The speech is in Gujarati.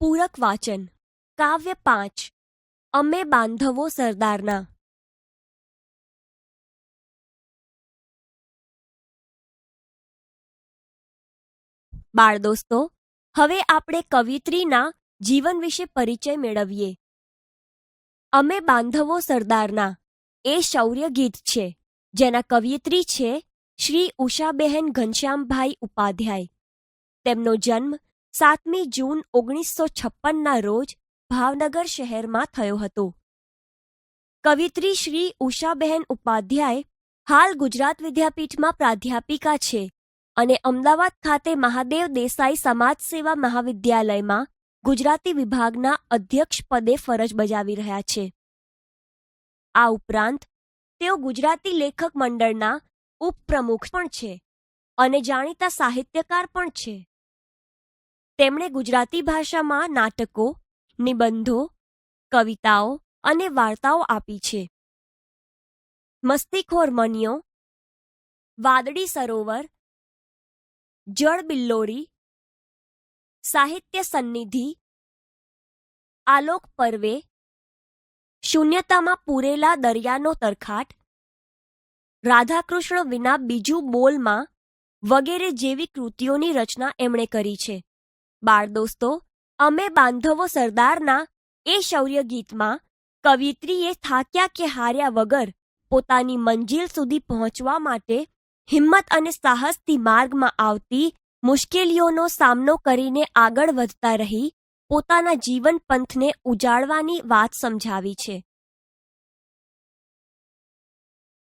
પૂરક વાચન. કાવ્ય પાંચ. અમે બાંધવો સરદારના. બાળ દોસ્તો હવે આપણે કવિત્રીના જીવન વિશે પરિચય મેળવીએ. અમે બાંધવો સરદારના. એ શૌર્ય ગીત છે, જેના કવિયત્રી છે શ્રી ઉષાબહેન ઘનશ્યામભાઈ ઉપાધ્યાય. તેમનો જન્મ સાતમી જૂન ઓગણીસો છપ્પનના રોજ ભાવનગર શહેરમાં થયો હતો. કવિત્રી શ્રી ઉષાબહેન ઉપાધ્યાય હાલ ગુજરાત વિદ્યાપીઠમાં પ્રાધ્યાપિકા છે અને અમદાવાદ ખાતે મહાદેવ દેસાઈ સમાજ સેવા મહાવિદ્યાલયમાં ગુજરાતી વિભાગના અધ્યક્ષ પદે ફરજ બજાવી રહ્યા છે. આ ઉપરાંત, તેઓ ગુજરાતી લેખક મંડળના ઉપપ્રમુખ પણ છે અને જાણીતા સાહિત્યકાર પણ છે. તેમણે ગુજરાતી ભાષામાં નાટકો, નિબંધો, કવિતાઓ અને વાર્તાઓ આપી છે. મસ્તીખોર મનિયો, વાદળી સરોવર, જળ બિલ્લોરી, સાહિત્ય સન્નિધિ, આલોક પર્વે, શૂન્યતામાં પૂરેલા દરિયાનો તરખાટ, રાધાકૃષ્ણ વિના બીજું બોલમાં વગેરે જેવી કૃતિઓની રચના એમણે કરી છે. બાળ દોસ્તો, અમે બાંધવો સરદારના એ શૌર્ય ગીતમાં કવિત્રીએ થાક્યા કે હાર્યા વગર પોતાની મંજિલ સુધી પહોંચવા માટે હિંમત અને સાહસથી માર્ગમાં આવતી મુશ્કેલીઓનો સામનો કરીને આગળ વધતા રહી પોતાના જીવન પંથને ઉજાળવાની વાત સમજાવી છે.